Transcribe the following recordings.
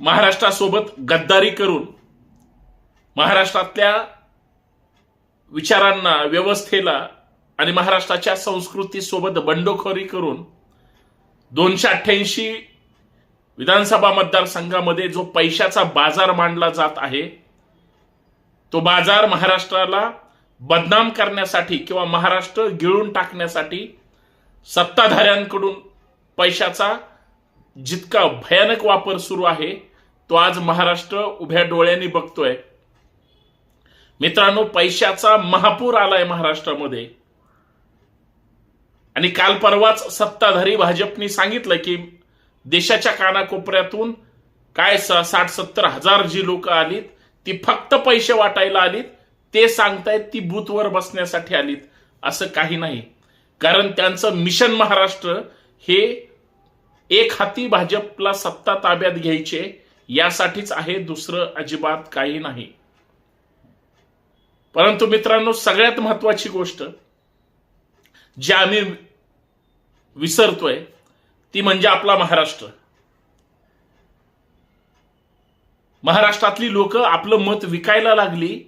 महाराष्ट्रासोबत गद्दारी करून महाराष्ट्रातल्या विचारांना व्यवस्थेला आणि महाराष्ट्राच्या संस्कृतीसोबत बंडखोरी करून दोनशे अठ्ठ्याऐंशी विधानसभा मतदारसंघामध्ये जो पैशाचा बाजार मांडला जात आहे तो बाजार महाराष्ट्राला बदनाम करण्यासाठी किंवा महाराष्ट्र गिळून टाकण्यासाठी सत्ताधाऱ्यांकडून पैशाचा जितका भयानक वापर सुरू आहे तो आज महाराष्ट्र उभ्या डोळ्यांनी बघतोय. मित्रांनो पैशाचा महापूर आलाय महाराष्ट्रामध्ये. आणि काल परवाच सत्ताधारी भाजपनी सांगितलं की देशाच्या कानाकोपऱ्यातून काय साठ सत्तर हजार जी लोक आलीत ती फक्त पैसे वाटायला आलीत ते सांगतायत ती बूथवर बसण्यासाठी आलीत असं काही नाही. कारण त्यांचं मिशन महाराष्ट्र हे एक हाती भाजपला सत्ता ताब्यात घ्यायचे यासाठीच आहे दुसरं अजिबात काही नाही. परंतु मित्रांनो सगळ्यात महत्वाची गोष्ट जी आम्ही विसरतोय ती म्हणजे आपला महाराष्ट्र. महाराष्ट्रातली लोक आपलं मत विकायला लागली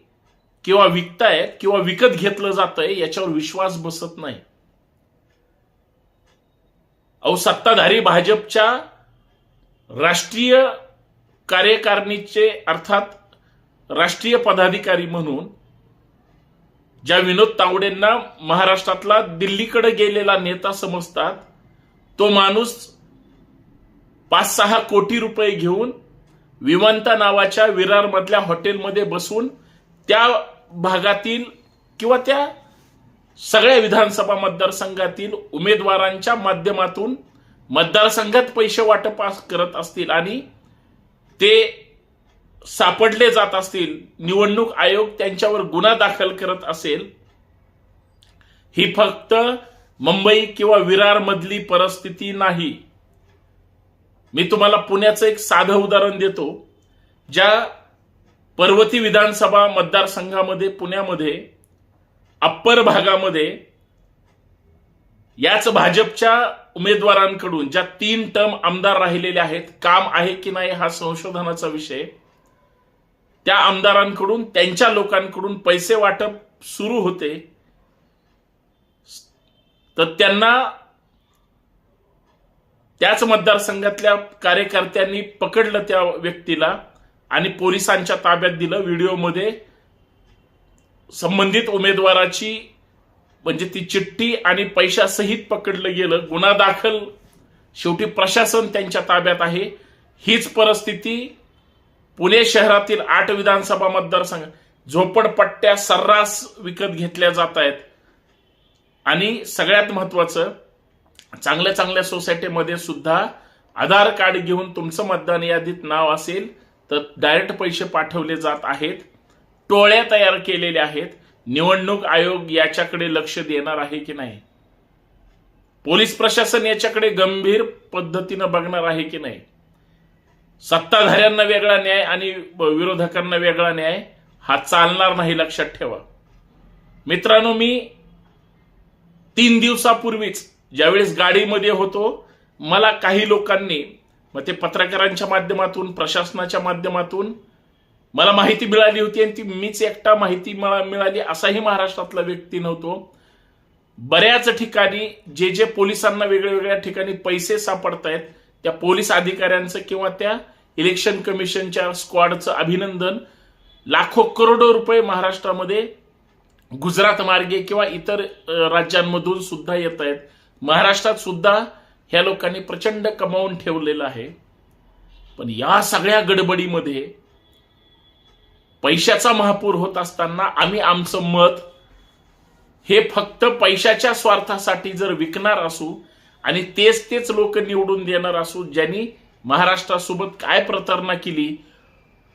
किंवा विकतायत किंवा विकत घेतलं जातंय याच्यावर विश्वास बसत नाही. अहो सत्ताधारी भाजपच्या राष्ट्रीय कार्यकारिणीचे अर्थात राष्ट्रीय पदाधिकारी म्हणून ज्या विनोद तावडेंना महाराष्ट्रातला दिल्लीकडे गेलेला नेता समजतात तो माणूस पाच सहा कोटी रुपये घेऊन विमानता नावाच्या विरारमधल्या हॉटेलमध्ये बसून त्या भागातील किंवा त्या सगळ्या विधानसभा मतदारसंघातील उमेदवारांच्या माध्यमातून मतदारसंघात पैसे वाटप करत असतील आणि ते सापडले जात असतील निवडणूक आयोग त्यांच्यावर गुन्हा दाखल करत असेल ही फक्त मुंबई किंवा विरार मधली परिस्थिती नाही. मी तुम्हाला पुण्याचं एक साधं उदाहरण देतो. ज्या पर्वती विधानसभा मतदारसंघामध्ये पुण्यामध्ये अप्पर भागामध्ये याच भाजपच्या उमेदवारांकडून ज्या तीन टर्म आमदार राहिलेले आहेत काम आहे की नाही हा संशोधनाचा विषय त्या आमदारांकडून त्यांच्या लोकांकडून पैसे वाटप सुरू होते. तर त्यांना त्याच मतदारसंघातल्या कार्यकर्त्यांनी पकडलं त्या व्यक्तीला आणि पोलिसांच्या ताब्यात दिलं. व्हिडिओमध्ये संबंधित उमेदवाराची म्हणजे ती चिठ्ठी आणि पैशासहित पकडलं गेलं गुन्हा दाखल. शेवटी प्रशासन त्यांच्या ताब्यात आहे. हीच परिस्थिती पुणे शहरातील आठ विधानसभा मतदारसंघ झोपडपट्ट्या सर्रास विकत घेतल्या जात आहेत. आणि सगळ्यात महत्वाचं चांगल्या चांगल्या सोसायटीमध्ये सुद्धा आधार कार्ड घेऊन तुमचं मतदान यादीत नाव असेल तर डायरेक्ट पैसे पाठवले जात आहेत. टोळ्या तयार केलेल्या आहेत. निवडणूक आयोग याच्याकडे लक्ष देणार आहे की नाही? पोलीस प्रशासन याच्याकडे गंभीर पद्धतीनं बघणार आहे की नाही? सत्ताधाऱ्यांना वेगळा न्याय आणि विरोधकांना वेगळा न्याय हा चालणार नाही लक्षात ठेवा. मित्रांनो मी तीन दिवसापूर्वीच ज्यावेळेस गाडीमध्ये होतो मला काही लोकांनी मग ते पत्रकारांच्या माध्यमातून प्रशासनाच्या माध्यमातून मला माहिती मिळाली होती आणि ती मीच एकटा माहिती मला मिळाली असाही महाराष्ट्रातला व्यक्ती नव्हतो. बऱ्याच ठिकाणी जे जे पोलिसांना वेगळ्या वेगळ्या ठिकाणी पैसे सापडतायत त्या पोलीस अधिकाऱ्यांचं किंवा त्या इलेक्शन कमिशनच्या स्क्वॉडचं अभिनंदन लाखो करोडो रुपये महाराष्ट्रामध्ये गुजरात मार्गे किंवा इतर राज्यांमधून सुद्धा येत आहेत महाराष्ट्रात सुद्धा ह्या लोकांनी प्रचंड कमावून ठेवलेलं आहे. पण या सगळ्या गडबडीमध्ये पैशाचा महापूर होत असताना आम्ही आमचं मत हे फक्त पैशाच्या स्वार्थासाठी जर विकणार असू आणि तेच तेच लोक निवडून देणार असू ज्यांनी महाराष्ट्रासोबत काय प्रतारणा केली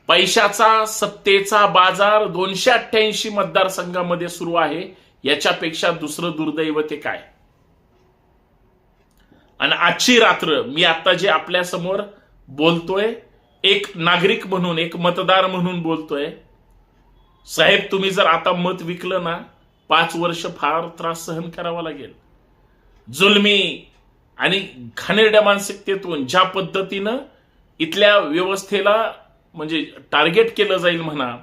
पैशाचा सत्तेचा बाजार दोनशे अठ्ठ्याऐंशी मतदारसंघामध्ये सुरू आहे याच्यापेक्षा दुसरं दुर्दैव ते काय? आणि आजची रात्र मी आता जे आपल्यासमोर बोलतोय एक नागरिक म्हणून एक मतदार म्हणून बोलतोय. साहेब तुम्ही जर आता मत विकलं ना पाच वर्ष फार त्रास सहन करावा लागेल. जुलमी आणि घाणेरड्या मानसिकतेतून ज्या पद्धतीनं इथल्या व्यवस्थेला म्हणजे टार्गेट केलं जाईल म्हणा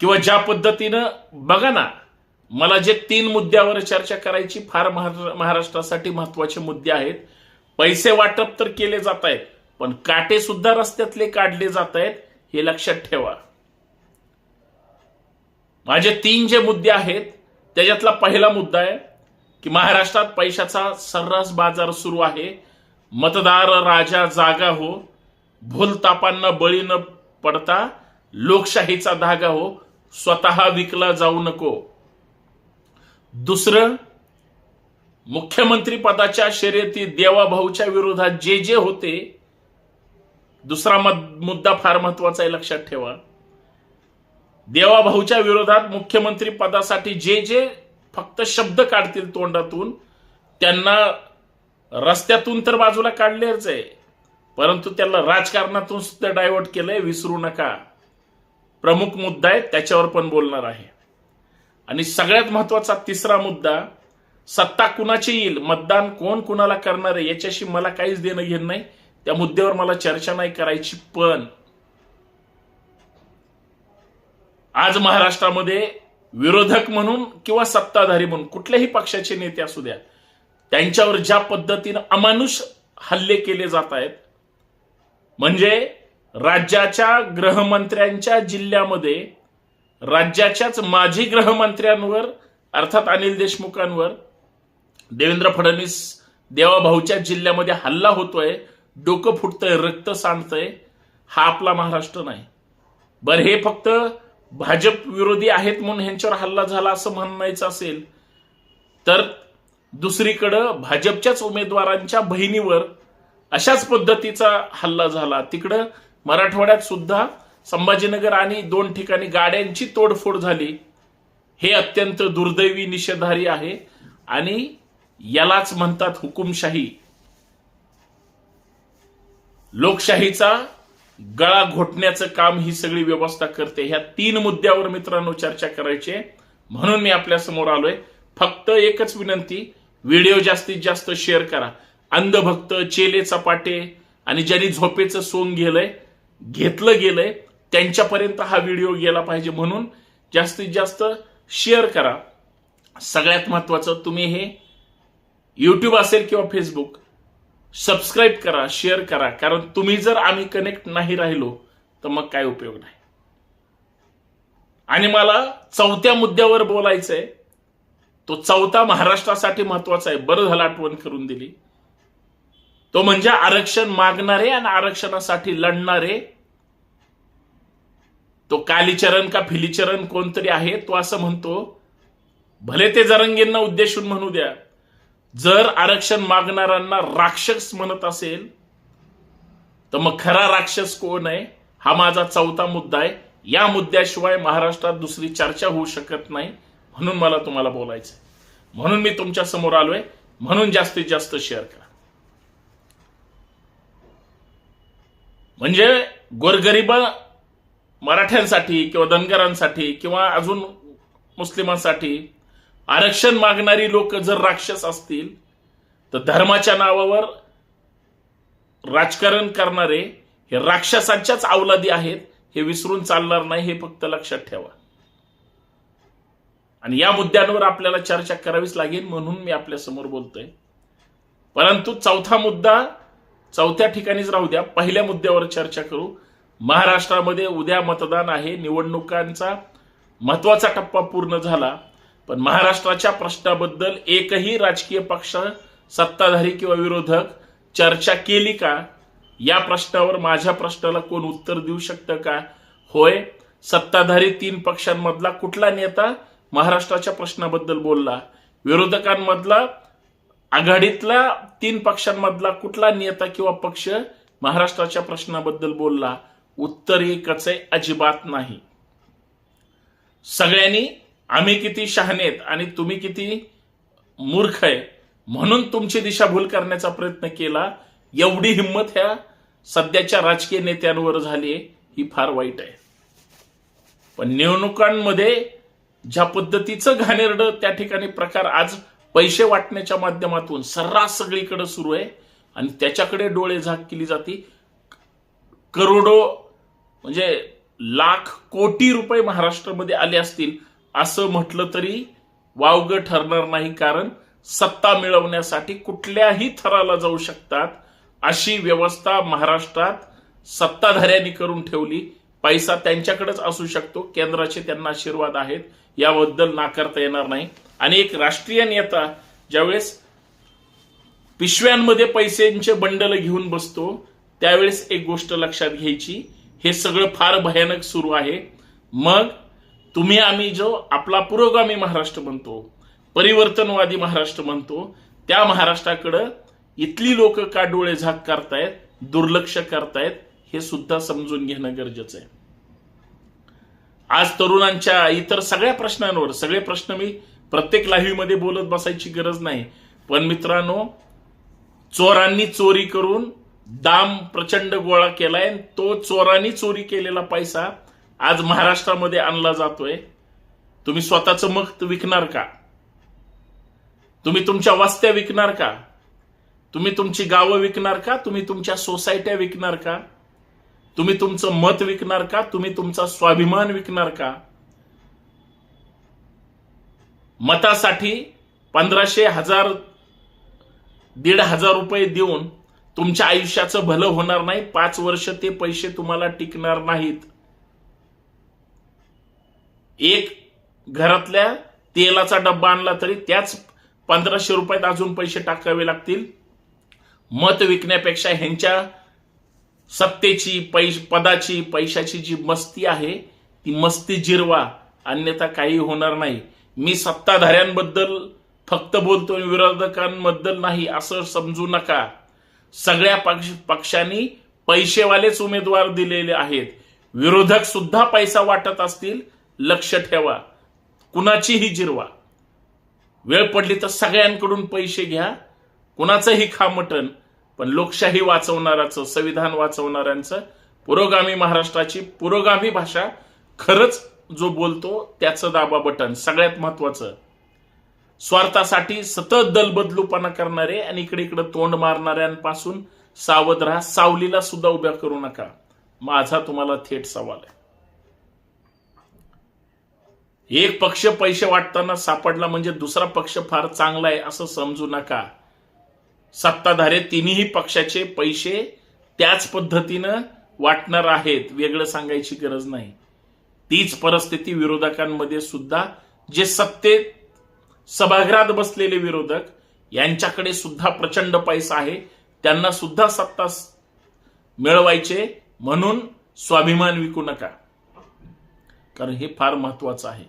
किंवा ज्या पद्धतीनं बघा ना मला जे तीन मुद्द्यावर चर्चा करायची फार महाराष्ट्रासाठी महत्त्वाचे मुद्दे आहेत. पैसे वाटप तर केले जात आहेत. पण काटे सुद्धा रस्त्यातले काढले जात आहेत हे लक्षात ठेवा. माझे तीन जे मुद्दे आहेत त्याच्यातला पहिला मुद्दा आहे की महाराष्ट्रात पैशाचा सर्रास बाजार सुरू आहे. मतदार राजा जागा हो भूलतापांना बळी न पडता लोकशाहीचा धागा हो स्वतः विकला जाऊ नको. दुसरं मुख्यमंत्री पदाच्या शर्यतीत देवाभाऊच्या विरोधात जे जे होते दुसरा मुद्दा फार महत्त्वाचा आहे लक्षात ठेवा. देवाभाऊच्या विरोधात मुख्यमंत्री पदासाठी जे जे फक्त शब्द काढतील तोंडातून त्यांना रस्त्यातून तर बाजूला काढलेच आहे. परंतु त्याला राजकारणातून सुद्धा डायव्हर्ट केलंय विसरू नका. प्रमुख मुद्दा आहे त्याच्यावर पण बोलणार आहे. आणि सगळ्यात महत्त्वाचा तिसरा मुद्दा सत्ता कुणाची येईल? मतदान कोण कुणाला करणार आहे? याच्याशी मला काहीच देणं घेणं नाही. त्या मुद्द्यावर मला चर्चा नाही करायची पण आज महाराष्ट्रामध्ये विरोधक म्हणून किंवा सत्ताधारी म्हणून कुठल्याही पक्षाचे नेते असू द्या त्यांच्यावर ज्या पद्धतीनं अमानुष हल्ले केले जात आहेत म्हणजे राज्याच्या गृहमंत्र्यांच्या जिल्ह्यामध्ये राज्याच्याच माजी गृहमंत्र्यांवर अर्थात अनिल देशमुखांवर देवेंद्र फडणवीस देवाभाऊच्या जिल्ह्यामध्ये हल्ला होतोय डोकं फुटतंय रक्त सांडतंय हा आपला महाराष्ट्र नाही. बरं हे फक्त भाजप विरोधी आहेत म्हणून ह्यांच्यावर हल्ला झाला असं म्हणायचं असेल तर दुसरीकडं भाजपच्याच उमेदवारांच्या बहिणीवर अशाच पद्धतीचा हल्ला झाला. तिकडं मराठवाड्यात सुद्धा संभाजीनगर आणि दोन ठिकाणी गाड्यांची तोडफोड झाली. हे अत्यंत दुर्दैवी निषेधारी आहे आणि यालाच म्हणतात हुकुमशाही. लोकशाहीचा गळा घोटण्याचं काम ही सगळी व्यवस्था करते. ह्या तीन मुद्द्यावर मित्रांनो चर्चा करायची म्हणून मी आपल्यासमोर आलोय. फक्त एकच विनंती व्हिडिओ जास्तीत जास्त शेअर करा. अंधभक्त चेले चपाटे आणि ज्यांनी झोपेचं सोंग गेलंय घेतलं गेलंय त्यांच्यापर्यंत हा व्हिडिओ गेला पाहिजे म्हणून जास्तीत जास्त शेअर करा. सगळ्यात महत्वाचं तुम्ही हे युट्यूब असेल किंवा फेसबुक सबस्क्राईब करा शेअर करा. कारण तुम्ही जर आम्ही कनेक्ट नाही राहिलो तर मग काय उपयोग नाही. आणि मला चौथ्या मुद्द्यावर बोलायचंय. तो चौथा महाराष्ट्रासाठी महत्त्वाचा आहे. बरं झालं आठवण करून दिली. तो म्हणजे आरक्षण मागणारे आणि आरक्षणासाठी लढणारे. तो कालीचरण का फिलीचरण कोणतरी आहे तो असं म्हणतो. भले ते जरंगींना उद्देशून म्हणू द्या जर आरक्षण मागणाऱ्यांना राक्षस म्हणत असेल तर मग खरा राक्षस कोण आहे? हा माझा चौथा मुद्दा आहे. या मुद्द्याशिवाय महाराष्ट्रात दुसरी चर्चा होऊ शकत नाही म्हणून मला तुम्हाला बोलायचं म्हणून मी तुमच्यासमोर आलोय. म्हणून जास्तीत जास्त शेअर करा. म्हणजे गोरगरीब मराठ्यांसाठी किंवा धनगरांसाठी किंवा अजून मुस्लिमांसाठी आरक्षण मागणारी लोक जर राक्षस असतील तर धर्माच्या नावावर राजकारण करणारे हे राक्षसांच्याच अवलादी आहेत हे विसरून चालणार नाही हे फक्त लक्षात ठेवा. आणि या मुद्द्यांवर आपल्याला चर्चा करावीच लागेल म्हणून मी आपल्यासमोर बोलतोय. परंतु चौथा मुद्दा चौथ्या ठिकाणीच राहू द्या. पहिल्या मुद्द्यावर चर्चा करू. महाराष्ट्रामध्ये उद्या मतदान आहे. निवडणुकांचा महत्त्वाचा टप्पा पूर्ण झाला. पण महाराष्ट्राच्या प्रश्नाबद्दल एकही राजकीय पक्ष सत्ताधारी किंवा विरोधक चर्चा केली का? या प्रश्नावर माझ्या प्रश्नाला कोण उत्तर देऊ शकतं का? होय सत्ताधारी तीन पक्षांमधला कुठला नेता महाराष्ट्राच्या प्रश्नाबद्दल बोलला? विरोधकांमधला आघाडीतला तीन पक्षांमधला कुठला नेता किंवा पक्ष महाराष्ट्राच्या प्रश्नाबद्दल बोलला? उत्तर एकच आहे अजिबात नाही. सगळ्यांनी आम्ही किती शहाणेत आणि तुम्ही किती मूर्ख आहे. म्हणून तुमची दिशाभूल करण्याचा प्रयत्न केला. एवढी हिंमत ह्या सध्याच्या राजकीय नेत्यांवर झाली ही फार वाईट आहे. पण निवडणुकांमध्ये ज्या पद्धतीचं घाणेरडं त्या ठिकाणी प्रकार आज पैसे वाटण्याच्या माध्यमातून सर्रास सगळीकडे सुरू आहे. आणि त्याच्याकडे डोळे झाक केली जाते. करोडो म्हणजे लाख कोटी रुपये महाराष्ट्रामध्ये आले असतील. असं म्हटलं तरी वावगं ठरणार नाही कारण सत्ता मिळवण्यासाठी कुठल्याही थराला जाऊ शकतात. अशी व्यवस्था महाराष्ट्रात सत्ताधाऱ्यांनी करून ठेवली. पैसा त्यांच्याकडेच असू शकतो केंद्राचे त्यांना आशीर्वाद आहेत याबद्दल नाकारता येणार नाही. आणि एक राष्ट्रीय नेता ज्यावेळेस पिशव्यांमध्ये पैशांचे बंडल घेऊन बसतो त्यावेळेस एक गोष्ट लक्षात घ्यायची हे सगळं फार भयानक सुरू आहे. मग तुम्ही आम्ही जो आपला पुरोगामी महाराष्ट्र म्हणतो परिवर्तनवादी महाराष्ट्र म्हणतो त्या महाराष्ट्राकडं इथली लोक का डोळे झाक करतायत दुर्लक्ष करतायत हे सुद्धा समजून घेणं गरजेचं आहे. आज तरुणांच्या इतर सगळ्या प्रश्नांवर सगळे प्रश्न मी प्रत्येक लाईव्हमध्ये बोलत बसायची गरज नाही. पण मित्रांनो चोरांनी चोरी करून दाम प्रचंड गोळा केलाय तो चोरांनी चोरी केलेला पैसा आज महाराष्ट्रामध्ये आणला जातोय. तुम्ही स्वतःचं मत विकणार का? तुम्ही तुमच्या वस्त्या विकणार का? तुम्ही तुमची गावं विकणार का? तुम्ही तुमच्या सोसायट्या विकणार का? तुम्ही तुमचं मत विकणार का? तुम्ही तुमचा स्वाभिमान विकणार का? मतासाठी पंधराशे हजार दीड हजार रुपये देऊन तुमच्या आयुष्याचं भलं होणार नाही. पाच वर्ष ते पैसे तुम्हाला टिकणार नाहीत. एक घरातल्या तेलाचा डब्बा आणला तरी त्याच पंधराशे रुपयात अजून पैसे टाकावे लागतील. मत विकण्यापेक्षा ह्यांच्या सत्तेची पैश पदाची पैशाची जी मस्ती आहे ती मस्ती जिरवा. अन्यथा काही होणार नाही. मी सत्ताधाऱ्यांबद्दल फक्त बोलतो विरोधकांबद्दल नाही असं समजू नका. सगळ्या पक्ष पक्षांनी पैसेवालेच उमेदवार दिलेले आहेत. विरोधक सुद्धा पैसा वाटत असतील लक्ष ठेवा. कुणाचीही जिरवा. वेळ पडली तर सगळ्यांकडून पैसे घ्या. कुणाचंही खा मटण पण लोकशाही वाचवणाराचं संविधान वाचवणाऱ्यांचं पुरोगामी महाराष्ट्राची पुरोगामी भाषा खरंच जो बोलतो त्याचं दाबा बटन सगळ्यात महत्वाचं. स्वार्थासाठी सतत दलबदलूपणा करणारे आणि इकडे इकडे तोंड मारणाऱ्यांपासून सावध राहा. सावलीला सुद्धा उभ्या करू नका. माझा तुम्हाला थेट सवाल आहे. एक पक्ष पैसे वाटताना सापडला म्हणजे दुसरा पक्ष फार चांगला आहे असं समजू नका. सत्ताधारे तिन्ही पक्षाचे पैसे त्याच पद्धतीनं वाटणार आहेत वेगळं सांगायची गरज नाही. तीच परिस्थिती विरोधकांमध्ये सुद्धा जे सत्तेत सभागृहात बसलेले विरोधक यांच्याकडे सुद्धा प्रचंड पैसा आहे त्यांना सुद्धा सत्ता मिळवायचे म्हणून स्वाभिमान विकू नका. कारण हे फार महत्वाचं आहे.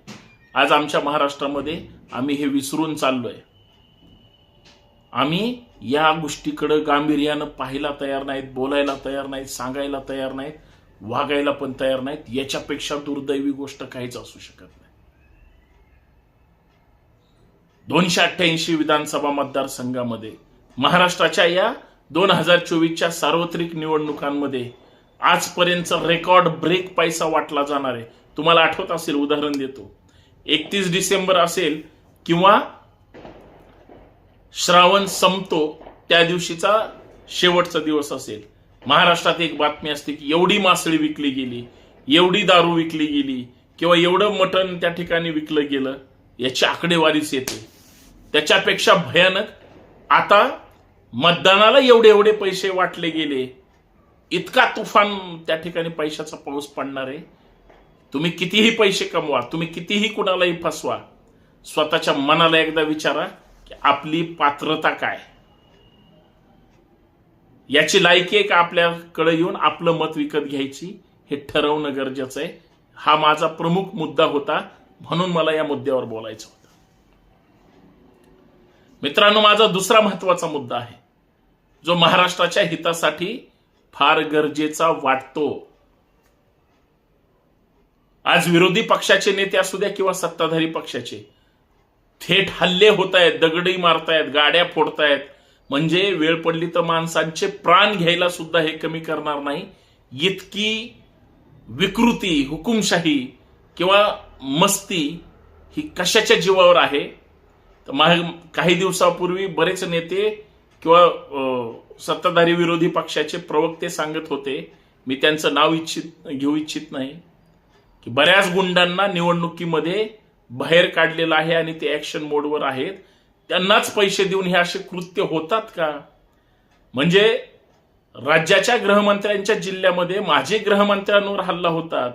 आज आमच्या महाराष्ट्रामध्ये आम्ही हे विसरून चाललोय. आम्ही या गोष्टीकडं गांभीर्यानं पाहायला तयार नाहीत बोलायला तयार नाहीत सांगायला तयार नाहीत वागायला पण तयार नाहीत. याच्यापेक्षा दुर्दैवी गोष्ट काहीच असू शकत नाही. दोनशे अठ्ठ्याऐंशी विधानसभा मतदारसंघामध्ये महाराष्ट्राच्या या दोन हजार चोवीसच्या सार्वत्रिक निवडणुकांमध्ये आजपर्यंत रेकॉर्ड ब्रेक पैसा वाटला जाणार आहे. तुम्हाला आठवत असेल उदाहरण देतो. एकतीस डिसेंबर असेल किंवा श्रावण संपतो त्या दिवशीचा शेवटचा दिवस असेल. महाराष्ट्रात एक बातमी असते की एवढी मासळी विकली गेली एवढी दारू विकली गेली किंवा एवढं मटण त्या ठिकाणी विकलं गेलं याची आकडेवारीच येते. त्याच्यापेक्षा भयानक आता मतदानाला एवढे एवढे पैसे वाटले गेले इतका तुफान त्या ठिकाणी पैशाचा पाऊस पडणार आहे. तुम्ही कितीही पैसे कमवा तुम्ही कितीही कुणालाही फसवा स्वतःच्या मनाला एकदा विचारा की आपली पात्रता काय. याची लायकी आहे का आपल्याकडे येऊन आपलं मत विकत घ्यायची? हे ठरवणं गरजेचं आहे. हा माझा प्रमुख मुद्दा होता. म्हणून मला या मुद्द्यावर बोलायचं होतं. मित्रांनो माझा दुसरा महत्त्वाचा मुद्दा आहे जो महाराष्ट्राच्या हितासाठी फार गरजेचा वाटतो. आज विरोधी पक्षाचे नेते असू द्या किंवा सत्ताधारी पक्षाचे थेट हल्ले होत आहेत दगडी मारतायत गाड्या फोडतायत. म्हणजे वेळ पडली तर माणसांचे प्राण घ्यायला सुद्धा हे कमी करणार नाही. इतकी विकृती हुकुमशाही किंवा मस्ती ही कशाच्या जीवावर आहे? तर मा- काही दिवसापूर्वी बरेच नेते किंवा सत्ताधारी विरोधी पक्षाचे प्रवक्ते सांगत होते. मी त्यांचं नाव इच्छित घेऊ इच्छित नाही. की बऱ्याच गुंडांना निवडणुकीमध्ये बाहेर काढलेलं आहे आणि ते ऍक्शन मोडवर आहेत. त्यांनाच पैसे देऊन हे असे कृत्य होतात का? म्हणजे राज्याच्या गृहमंत्र्यांच्या जिल्ह्यामध्ये माजी गृहमंत्र्यांवर हल्ला होतात.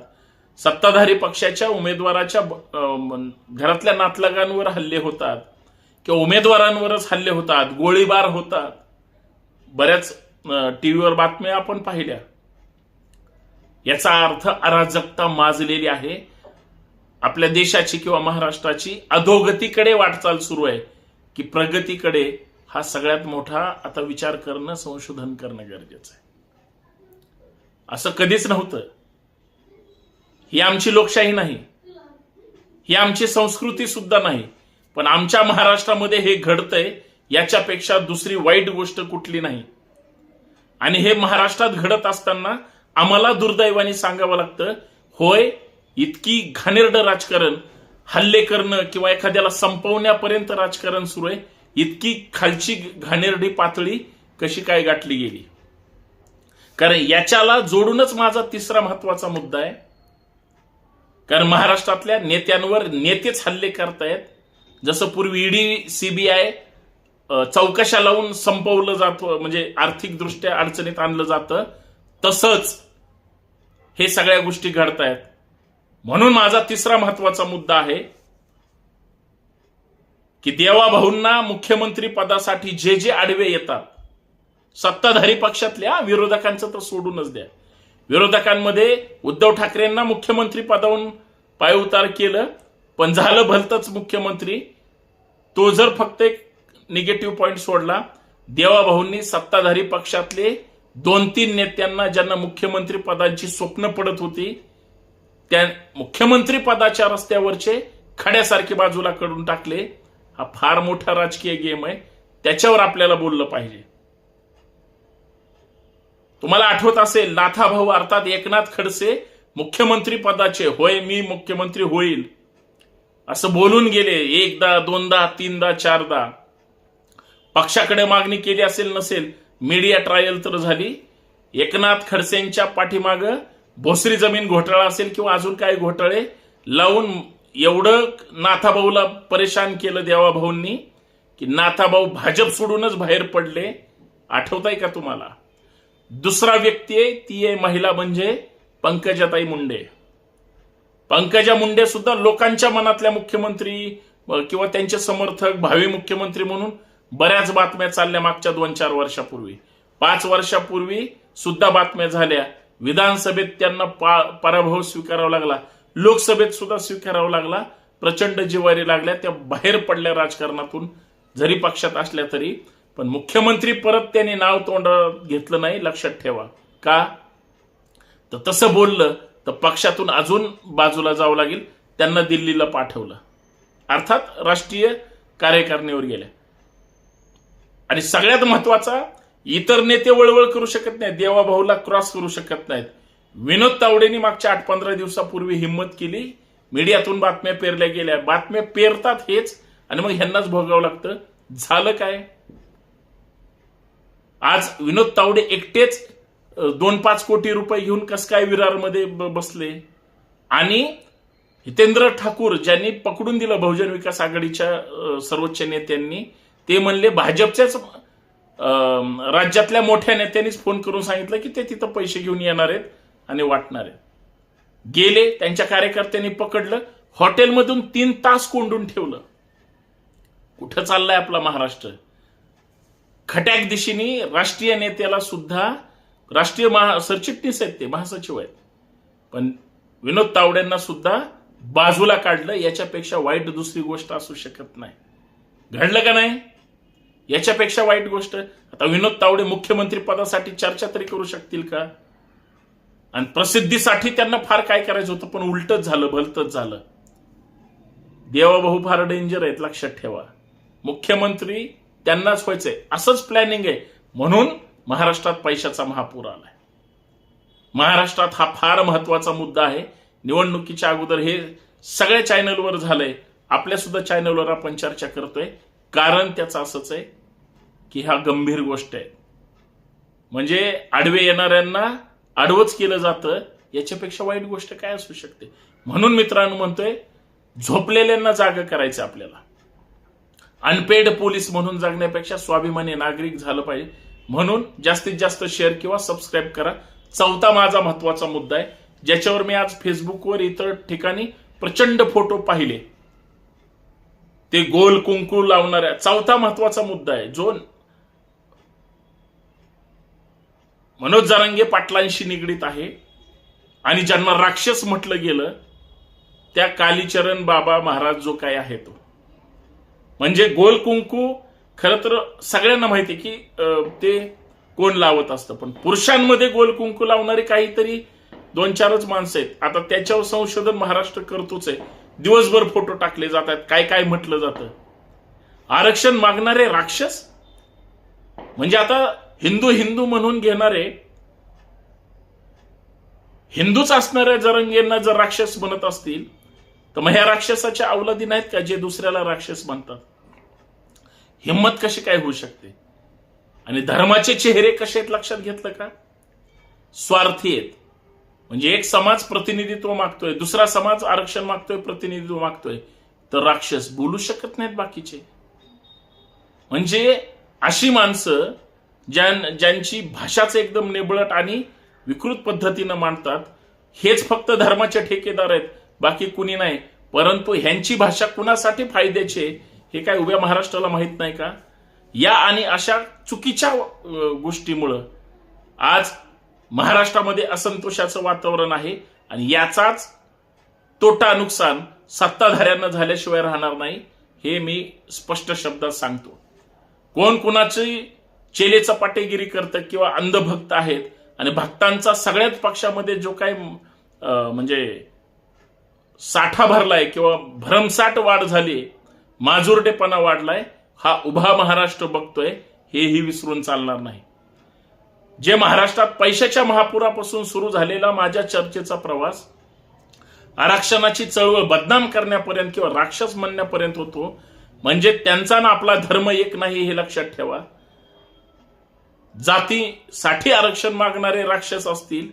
सत्ताधारी पक्षाच्या उमेदवाराच्या घरातल्या नातलगांवर हल्ले होतात. किंवा उमेदवारांवरच हल्ले होतात गोळीबार होतात. बऱ्याच टीव्हीवर बातम्या आपण पाहिल्या. याचा अर्थ अराजकता माजलेली आहे. आपल्या देशाची किंवा महाराष्ट्राची अधोगतीकडे वाटचाल सुरू आहे की प्रगतीकडे हा सगळ्यात मोठा आता विचार करणं संशोधन करणं गरजेचं आहे. असं कधीच नव्हतं. ही आमची लोकशाही नाही. ही आमची संस्कृती सुद्धा नाही. पण आमच्या महाराष्ट्रामध्ये हे घडतंय याच्यापेक्षा दुसरी वाईट गोष्ट कुठली नाही. आणि हे महाराष्ट्रात घडत असताना आम्हाला दुर्दैवाने सांगावं लागतं होय इतकी घाणेरडं राजकारण हल्ले करणं किंवा एखाद्याला संपवण्यापर्यंत राजकारण सुरू आहे इतकी खालची घाणेरडी पातळी कशी काय गाठली गेली? कारण याच्याला जोडूनच माझा तिसरा महत्त्वाचा मुद्दा आहे. कारण महाराष्ट्रातल्या नेत्यांवर नेतेच हल्ले करतायत. जसं पूर्वी ईडी सीबीआय चौकशा लावून संपवलं जातं म्हणजे आर्थिकदृष्ट्या अडचणीत आणलं जातं तसंच हे सगळ्या गोष्टी घडतायत. म्हणून माझा तिसरा महत्त्वाचा मुद्दा आहे की देवाभाऊंना मुख्यमंत्री पदासाठी जे जे आडवे येतात सत्ताधारी पक्षातल्या विरोधकांचं तर सोडूनच द्या. विरोधकांमध्ये उद्धव ठाकरेंना मुख्यमंत्री पदावरून पायउतार केलं पण झालं भलतच मुख्यमंत्री. तो जर फक्त एक निगेटिव्ह पॉईंट सोडला देवाभाऊंनी सत्ताधारी पक्षातले दोन तीन नेत्यांना ज्यांना मुख्यमंत्री पदाची स्वप्न पडत होती त्या मुख्यमंत्री पदाच्या रस्त्यावरचे खड्यासारखे बाजूला कडून टाकले. हा फार मोठा राजकीय गेम आहे. त्याच्यावर आपल्याला बोललं पाहिजे. तुम्हाला आठवत असेल नाथाभाऊ अर्थात एकनाथ खडसे मुख्यमंत्री पदाचे होय मी मुख्यमंत्री होईल असं बोलून गेले एकदा दोनदा तीनदा चारदा. पक्षाकडे मागणी केली असेल नसेल मीडिया ट्रायल तर झाली. एकनाथ खडसेंच्या पाठीमागं भोसरी जमीन घोटाळा असेल किंवा अजून काय घोटाळे लावून एवढं नाथाभाऊला परेशान केलं देवाभाऊंनी की नाथाभाऊ भाजप सोडूनच बाहेर पडले. आठवत आहे का तुम्हाला? दुसरा व्यक्ती आहे ती आहे महिला म्हणजे पंकजाताई मुंडे. पंकजा मुंडे सुद्धा लोकांच्या मनातल्या मुख्यमंत्री किंवा त्यांचे समर्थक भावी मुख्यमंत्री म्हणून बऱ्याच बातम्या चालल्या मागच्या दोन चार वर्षापूर्वी. पाच वर्षापूर्वी सुद्धा बातम्या झाल्या. विधानसभेत त्यांना पा- पराभव स्वीकारावा लागला. लोकसभेत सुद्धा स्वीकारावा लागला. प्रचंड जिवारी लागल्या. त्या बाहेर पडल्या राजकारणातून. जरी पक्षात असल्या तरी. पण मुख्यमंत्री परत त्यांनी नाव तोंडात घेतलं नाही लक्षात ठेवा. का? तर तसं बोललं तर पक्षातून अजून बाजूला जावं लागेल. त्यांना दिल्लीला पाठवलं. अर्थात राष्ट्रीय कार्यकारिणीवर गेल्या. आणि सगळ्यात महत्त्वाचा इतर नेते वळवळ करू शकत नाहीत देवाभाऊला क्रॉस करू शकत नाहीत. विनोद तावडेनी मागच्या आठ पंधरा दिवसापूर्वी हिंमत केली मीडियातून बातम्या पेरल्या गेल्या. बातम्या पेरतात हेच आणि मग ह्यांनाच भोगावं लागतं. झालं काय? आज विनोद तावडे एकटेच दोन पाच कोटी रुपये घेऊन कस काय विरारमध्ये बसले? आणि हितेंद्र ठाकूर ज्यांनी पकडून दिलं बहुजन विकास आघाडीच्या सर्वोच्च नेत्यांनी ते म्हणले भाजपच्याच राज्यातल्या मोठ्या नेत्यांनीच फोन करून सांगितलं की ते तिथं पैसे घेऊन येणार आहेत आणि वाटणार आहेत. गेले त्यांच्या कार्यकर्त्यांनी पकडलं हॉटेलमधून तीन तास कोंडून ठेवलं. कुठं चाललाय आपला महाराष्ट्र? खट्याक दिशेने राष्ट्रीय नेत्याला सुद्धा राष्ट्रीय महा सरचिटणीस आहेत ते महासचिव आहेत. पण विनोद तावडेंना सुद्धा बाजूला काढलं याच्यापेक्षा वाईट दुसरी गोष्ट असू शकत नाही. घडलं का नाही? याच्यापेक्षा वाईट गोष्ट आता विनोद तावडे मुख्यमंत्री पदासाठी चर्चा तरी करू शकतील का? आणि प्रसिद्धीसाठी त्यांना फार काय करायचं होतं पण उलटच झालं भलतच झालं. देवाभाऊ फार डेंजर आहेत लक्षात ठेवा. मुख्यमंत्री त्यांनाच व्हायचंय. असंच प्लॅनिंग आहे. म्हणून महाराष्ट्रात पैशाचा महापूर आलाय. महाराष्ट्रात हा फार महत्त्वाचा मुद्दा आहे. निवडणुकीच्या अगोदर हे सगळ्या चॅनलवर झालंय. आपल्या सुद्धा चॅनलवर आपण चर्चा करतोय. कारण त्याचं असंच आहे. की हा गंभीर गोष्ट आहे. म्हणजे आडवे येणाऱ्यांना आडवंच केलं जातं याच्यापेक्षा वाईट गोष्ट काय असू शकते? म्हणून मित्रांनो म्हणतोय झोपलेल्यांना जाग करायचं आपल्याला. अनपेड पोलीस म्हणून जगण्यापेक्षा स्वाभिमानी नागरिक झालं पाहिजे. म्हणून जास्तीत जास्त शेअर किंवा सबस्क्राईब करा. चौथा माझा महत्त्वाचा मुद्दा आहे ज्याच्यावर मी आज फेसबुकवर इतर ठिकाणी प्रचंड फोटो पाहिले. ते गोल कुंकू लावणाऱ्या चौथा महत्त्वाचा मुद्दा आहे जो मनोज जारंगे पाटलांशी निगडीत आहे. आणि ज्यांना राक्षस म्हटलं गेलं त्या कालीचरण बाबा महाराज जो काय आहे तो. म्हणजे गोल कुंकू तर सगळ्यांना माहिती आहे की ते कोण लावत असतं. पण पुरुषांमध्ये गोल कुंकू लावणारे काहीतरी दोन चारच माणसं आहेत. आता त्याच्यावर संशोधन महाराष्ट्र करतोच आहे. दिवसभर फोटो टाकले जातात काय काय म्हटलं जातं. आरक्षण मागणारे राक्षस? म्हणजे आता हिंदू हिंदू म्हणून घेणारे हिंदूच असणाऱ्या जरंगेंना जर राक्षस बनत असतील तर मग ह्या राक्षसाच्या अवलादी नाहीत का जे दुसऱ्याला राक्षस म्हणतात? हिंमत कशी काय होऊ शकते? आणि धर्माचे चेहरे कसे आहेत लक्षात घेतलं का? स्वार्थी आहेत. म्हणजे एक समाज प्रतिनिधित्व मागतोय दुसरा समाज आरक्षण मागतोय प्रतिनिधित्व मागतोय. तर राक्षस बोलू शकत नाहीत बाकीचे. म्हणजे अशी माणसं ज्यां ज्यांची भाषाच एकदम निबळट आणि विकृत पद्धतीनं मांडतात हेच फक्त धर्माचे ठेकेदार आहेत बाकी कुणी नाही. परंतु ह्यांची भाषा कुणासाठी फायद्याची आहे हे काय उभ्या महाराष्ट्राला माहीत नाही का? या आणि अशा चुकीच्या गोष्टीमुळं आज महाराष्ट्रामध्ये असंतोषाचं वातावरण आहे आणि याचाच तोटा नुकसान सत्ताधाऱ्यांना झाल्याशिवाय राहणार नाही हे मी स्पष्ट शब्दात सांगतो. कोण कुणाची चेले चपाटेगिरी करतं किंवा अंधभक्त आहेत आणि भक्तांचा सगळ्याच पक्षामध्ये जो काही अं, म्हणजे साठा भरलाय किंवा भरमसाठ वाढ झाली माजुरटेपणा वाढलाय हा उभा महाराष्ट्र बघतोय हेही विसरून चालणार नाही. जे महाराष्ट्रात पैशाच्या महापुरापासून सुरू झालेला माझ्या चर्चेचा प्रवास आरक्षणाची चळवळ बदनाम करण्यापर्यंत किंवा राक्षस म्हणण्यापर्यंत होतो म्हणजे त्यांचा ना आपला धर्म एक नाही हे लक्षात ठेवा. जातीसाठी आरक्षण मागणारे राक्षस असतील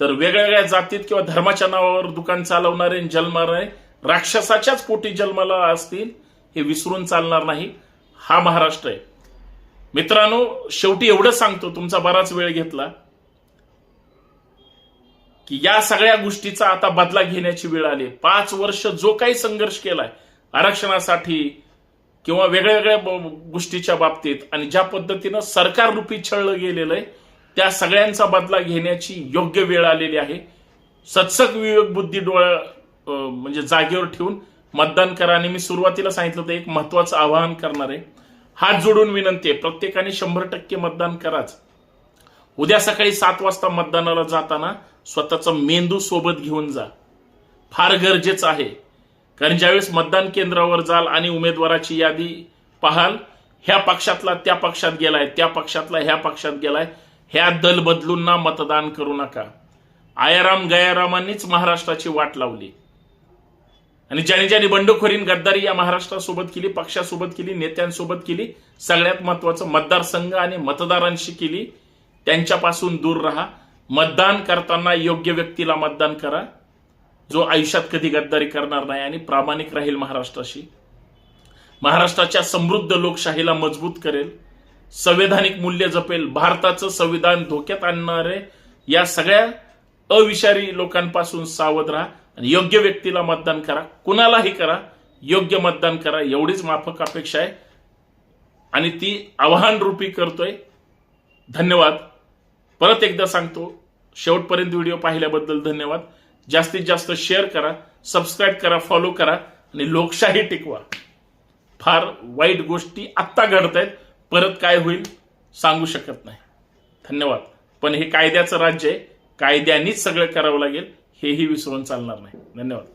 तर वेगवेगळ्या जातीत किंवा धर्माच्या नावावर दुकान चालवणारे जन्मणारे राक्षसाच्याच पोटी जन्माला असतील हे विसरून चालणार नाही. हा महाराष्ट्र आहे. मित्रांनो शेवटी एवढं सांगतो तुमचा बराच वेळ घेतला की या सगळ्या गोष्टीचा आता बदला घेण्याची वेळ आली पाच वर्ष जो काही संघर्ष केलाय आरक्षणासाठी किंवा वेगळ्या वेगळ्या गोष्टीच्या बाबतीत आणि ज्या पद्धतीनं सरकार रूपी छळलं गेलेलं आहे त्या सगळ्यांचा बदला घेण्याची योग्य वेळ आलेली आहे. सत्सक विवेक बुद्धी डोळा म्हणजे जागेवर ठेवून मतदान करा. आणि मी सुरुवातीला सांगितलं तर एक महत्वाचं आवाहन करणार आहे. हात जोडून विनंती आहे प्रत्येकाने शंभर टक्के मतदान कराच. उद्या सकाळी सात वाजता मतदानाला जाताना स्वतःचा मेंदू सोबत घेऊन जा. फार गरजेचं आहे. कारण ज्यावेळेस मतदान केंद्रावर जाल आणि उमेदवाराची यादी पाहाल ह्या पक्षातला त्या पक्षात गेलाय त्या पक्षातला ह्या पक्षात गेलाय ह्या दल बदलूंना मतदान करू नका. आयाराम गयारामांनीच महाराष्ट्राची वाट लावली. आणि ज्याने ज्याने बंडखोरीन गद्दारी या महाराष्ट्रासोबत केली पक्षासोबत केली नेत्यांसोबत केली सगळ्यात महत्वाचं मतदारसंघ आणि मतदारांशी केली त्यांच्यापासून दूर राहा. मतदान करताना योग्य व्यक्तीला मतदान करा. जो आयुष्यात कधी गद्दारी करणार नाही आणि प्रामाणिक राहील महाराष्ट्राशी महाराष्ट्राच्या समृद्ध लोकशाहीला मजबूत करेल संवैधानिक मूल्य जपेल भारताचं संविधान धोक्यात आणणारे या सगळ्या अविषारी लोकांपासून सावध राहा आणि योग्य व्यक्तीला मतदान करा. कुणालाही करा योग्य मतदान करा एवढीच माफक अपेक्षा आहे. आणि ती आव्हान रूपी करतोय. धन्यवाद. परत एकदा सांगतो शेवटपर्यंत व्हिडिओ पाहिल्याबद्दल धन्यवाद. जास्तीत जास्त शेअर करा सबस्क्राईब करा फॉलो करा आणि लोकशाही टिकवा. फार वाईट गोष्टी आत्ता घडत आहेत परत काय होईल सांगू शकत नाही. धन्यवाद. पण हे कायद्याचं राज्य आहे कायद्यानीच सगळं करावं लागेल हेही विसरून चालणार नाही. धन्यवाद.